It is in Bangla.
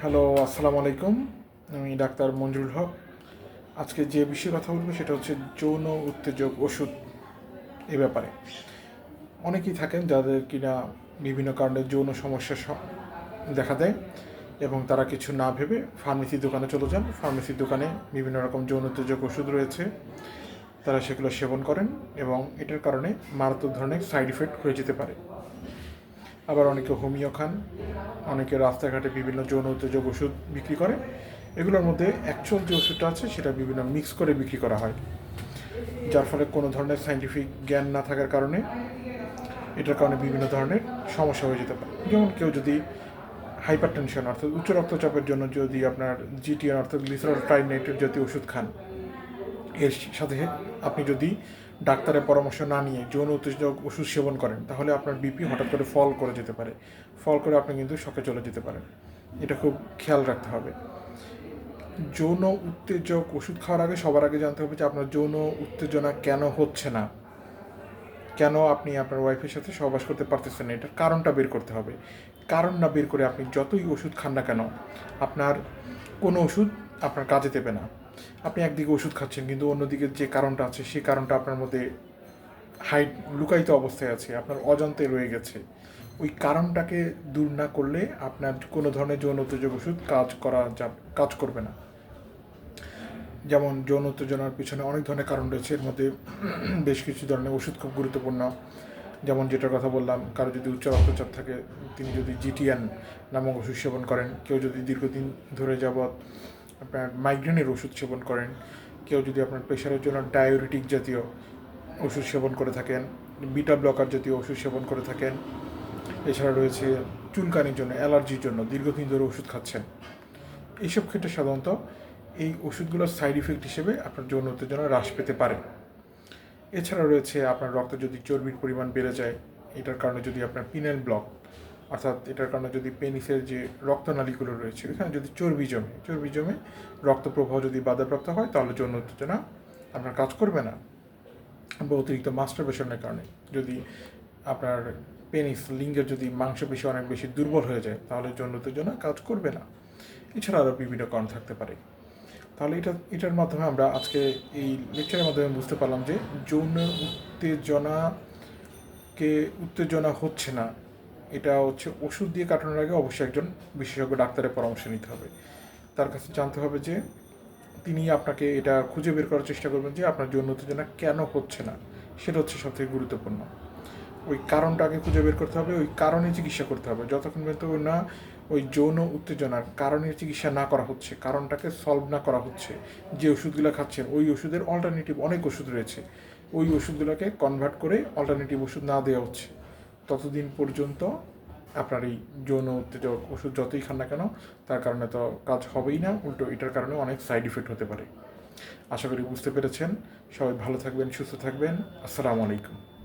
হ্যালো, আসসালামু আলাইকুম। আমি ডাক্তার মঞ্জুরুল হক। আজকে যে বিষয়ে কথা বলব সেটা হচ্ছে যৌন উত্তেজক ওষুধ এ ব্যাপারে। অনেকেই থাকেন যাদের কিনা বিভিন্ন কারণে যৌন সমস্যা দেখা দেয় এবং তারা কিছু না ভেবে ফার্মেসির দোকানে চলে যান। ফার্মেসির দোকানে বিভিন্ন রকম যৌন উত্তেজক ওষুধ রয়েছে। তারা সেগুলো সেবন করেন এবং এটার কারণে মারাত্মক ধরনের সাইড ইফেক্ট হয়ে যেতে পারে। আবার অনেকে হোমিও খান, অনেকে রাস্তাঘাটে বিভিন্ন যৌন উত্তেজক ওষুধ বিক্রি করে। এগুলোর মধ্যে অ্যাকচুয়াল যে ওষুধটা আছে, সেটা বিভিন্ন মিক্স করে বিক্রি করা হয়। যার ফলে কোনো ধরনের সাইন্টিফিক জ্ঞান না থাকার কারণে এটার কারণে বিভিন্ন ধরনের সমস্যা হয়ে যেতে পারে। যেমন কেউ যদি হাইপার টেনশন অর্থাৎ উচ্চ রক্তচাপের জন্য যদি আপনার জিটিএন অর্থাৎ গ্লিসারল ট্রাইনাইটের জাতীয় ওষুধ খান, এর সাথে আপনি যদি ডাক্তারের পরামর্শ না নিয়ে যৌন উত্তেজক ওষুধ সেবন করেন, তাহলে আপনার বিপি হঠাৎ করে ফল করে যেতে পারে। ফল করে আপনি কিন্তু শখে চলে যেতে পারেন। এটা খুব খেয়াল রাখতে হবে। যৌন উত্তেজক ওষুধ খাওয়ার আগে সবার আগে জানতে হবে যে আপনার যৌন উত্তেজনা কেন হচ্ছে না। কেন আপনি আপনার ওয়াইফের সাথে সহবাস করতে পারতেছেন না? এটার কারণটা বের করতে হবে। কারণ না বের করে আপনি যতই ওষুধ খান না কেন, আপনার কোনো ওষুধ আপনার কাজে দেবে না। আপনি একদিকে ওষুধ খাচ্ছেন, কিন্তু অন্যদিকে যে কারণটা আছে, সেই কারণটা আপনার মধ্যে হাইট লুকায়িত অবস্থায় আছে, আপনার অজান্তে রয়ে গেছে। ওই কারণটাকে দূর না করলে আপনার কোনো ধরনের যৌন উত্তেজক ওষুধ কাজ করা যা কাজ করবে না। যেমন যৌন উত্তেজনার পিছনে অনেক ধরনের কারণ রয়েছে, এর মধ্যে বেশ কিছু ধরনের ওষুধ খুব গুরুত্বপূর্ণ। যেমন যেটার কথা বললাম, কারও যদি উচ্চ রক্তচাপ থাকে, তিনি যদি জিটিএন নামক ওষুধ সেবন করেন, কেউ যদি দীর্ঘদিন ধরে যাবৎ আপনার মাইগ্রেনের ওষুধ সেবন করেন। কেউ যদি আপনার প্রেশারের জন্য ডায়োরিটিক জাতীয় ওষুধ সেবন করে থাকেন বিটা ব্লকার জাতীয় ওষুধ সেবন করে থাকেন। এছাড়া রয়েছে চুলকানির জন্য অ্যালার্জির জন্য, দীর্ঘদিন ধরে ওষুধ খাচ্ছেন। এইসব ক্ষেত্রে সাধারণত এই ওষুধগুলোর সাইড ইফেক্ট হিসেবে আপনার যৌন উত্তেজনা হ্রাস পেতে পারে। এছাড়া রয়েছে আপনার রক্তে যদি চর্বির পরিমাণ বেড়ে যায়, এটার কারণে যদি আপনার পিনেল ব্লক অর্থাৎ এটার কারণে যদি পেনিসের যে রক্তনালীগুলো রয়েছে, এখানে যদি চর্বি জমে চর্বি জমে রক্ত প্রবাহ যদি বাধাপ্রাপ্ত হয়, তাহলে যৌন উত্তেজনা আপনার কাজ করবে না। বা অতিরিক্ত মাস্টারবেশনের কারণে। যদি আপনার পেনিস লিঙ্গের যদি মাংসপেশি অনেক বেশি দুর্বল হয়ে যায়, তাহলে যৌন উত্তেজনা কাজ করবে না। এছাড়া আরও বিভিন্ন কারণ থাকতে পারে। তাহলে এটা, এটার মাধ্যমে আমরা আজকে এই লেকচারের মাধ্যমে বুঝতে পারলাম যে যৌন উত্তেজনাকে উত্তেজনা হচ্ছে না। এটা হচ্ছে ওষুধ দিয়ে কাটানোর আগে অবশ্যই একজন বিশেষজ্ঞ ডাক্তারের পরামর্শ নিতে হবে। তার কাছে জানতে হবে যে, তিনি আপনাকে এটা খুঁজে বের করার চেষ্টা করবেন যে আপনার যৌন উত্তেজনা কেন হচ্ছে না, সেটা হচ্ছে সবথেকে গুরুত্বপূর্ণ। ওই কারণটা আগে খুঁজে বের করতে হবে, ওই কারণে চিকিৎসা করতে হবে। যতক্ষণ পর্যন্ত না ওই যৌন উত্তেজনার কারণে চিকিৎসা না করা হচ্ছে, কারণটাকে সলভ না করা হচ্ছে, যে ওষুধগুলো খাচ্ছেন, ওই ওষুধের অল্টারনেটিভ অনেক ওষুধ রয়েছে। ওই ওষুধগুলোকে কনভার্ট করে অল্টারনেটিভ ওষুধ না দেওয়া হচ্ছে। ততদিন পর্যন্ত আপনার এই যৌন উত্তেজক ওষুধ যতই খান না কেন, তার কারণে তো কাজ হবেই না। উল্টো এটার কারণে অনেক সাইড ইফেক্ট হতে পারে। আশা করি বুঝতে পেরেছেন। সবাই ভালো থাকবেন, সুস্থ থাকবেন। আসসালামু আলাইকুম।